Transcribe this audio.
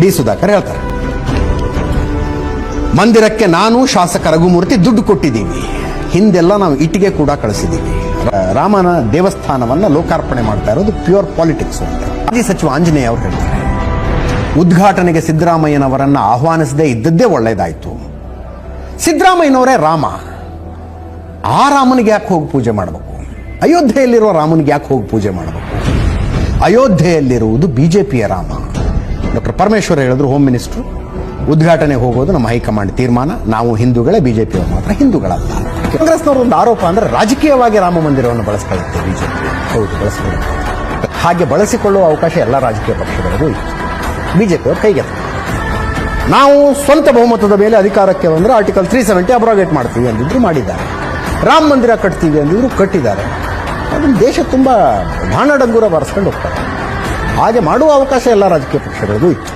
D Sudhakar ಹೇಳ್ತಾರೆ. ಮಂದಿರಕ್ಕೆ ನಾನು ಶಾಸಕ ರಘುಮೂರ್ತಿ ದುಡ್ಡು ಕೊಟ್ಟಿದ್ದೀವಿ ಹಿಂದೆಲ್ಲ ನಾವು ಇಟ್ಟಿಗೆ ಕೂಡ ಕಳಿಸಿದ್ದೀವಿ ರಾಮನ ದೇವಸ್ಥಾನವನ್ನ ಲೋಕಾರ್ಪಣೆ ಮಾಡ್ತಾ ಇರೋದು ಪ್ಯೂರ್ ಪಾಲಿಟಿಕ್ಸ್ ಅಂತ. ಮಾಜಿ ಸಚಿವ ಆಂಜನೇಯ ಅವರು ಹೇಳ್ತಾರೆ. ಉದ್ಘಾಟನೆಗೆ ಸಿದ್ದರಾಮಯ್ಯನವರನ್ನ ಆಹ್ವಾನಿಸದೇ ಇದ್ದದ್ದೇ ಒಳ್ಳೇದಾಯ್ತು. ಸಿದ್ದರಾಮಯ್ಯನವರೇ ರಾಮ. ಆ ರಾಮನಿಗೆ ಯಾಕೆ ಹೋಗಿ ಪೂಜೆ ಮಾಡಬೇಕು? ಅಯೋಧ್ಯೆಯಲ್ಲಿರುವ ರಾಮನಿಗೆ ಯಾಕೆ ಹೋಗಿ ಪೂಜೆ ಮಾಡಬೇಕು? ಅಯೋಧ್ಯೆಯಲ್ಲಿರುವುದು ಬಿಜೆಪಿಯ ರಾಮ. ಡಾಕ್ಟರ್ ಪರಮೇಶ್ವರ್ ಹೇಳಿದ್ರು ಹೋಮ್ ಮಿನಿಸ್ಟರ್ ಉದ್ಘಾಟನೆ ಹೋಗೋದು ನಮ್ಮ ಹೈಕಮಾಂಡ್ ತೀರ್ಮಾನ. ನಾವು ಹಿಂದೂಗಳೇ ಬಿಜೆಪಿಯವರು ಮಾತ್ರ ಹಿಂದೂಗಳಲ್ಲ. ಕಾಂಗ್ರೆಸ್ನವ್ರ ಒಂದು ಆರೋಪ ಅಂದ್ರೆ ರಾಜಕೀಯವಾಗಿ ರಾಮ ಮಂದಿರವನ್ನು ಬಳಸ್ಕೊಳ್ಳುತ್ತೆ ಬಿಜೆಪಿ ಹೌದು, ಬಳಸಿಕೊಳ್ಳುತ್ತೆ. ಹಾಗೆ ಬಳಸಿಕೊಳ್ಳುವ ಅವಕಾಶ ಎಲ್ಲ ರಾಜಕೀಯ ಪಕ್ಷಗಳಿಗೂ ಇತ್ತು ಬಿಜೆಪಿಯವರು ಕೈಗೆ ನಾವು ಸ್ವಂತ ಬಹುಮತದ ಮೇಲೆ ಅಧಿಕಾರಕ್ಕೆ ಬಂದರೆ ಆರ್ಟಿಕಲ್ ತ್ರೀ ಸೆವೆಂಟಿ ಅಬ್ರಾಗೇಟ್ ಮಾಡ್ತೀವಿ ಅಂದಿದ್ರು ಮಾಡಿದ್ದಾರೆ. ರಾಮ ಮಂದಿರ ಕಟ್ತೀವಿ ಅಂದಿದ್ರು ಕಟ್ಟಿದ್ದಾರೆ. ಅದನ್ನು ದೇಶ ತುಂಬ ಡಂಗೂರ ಬಾರಿಸ್ಕೊಂಡು ಹೋಗ್ತಾರೆ. ಹಾಗೆ ಮಾಡುವ ಅವಕಾಶ ಎಲ್ಲ ರಾಜಕೀಯ ಪಕ್ಷಗಳಿಗೂ ಇತ್ತು.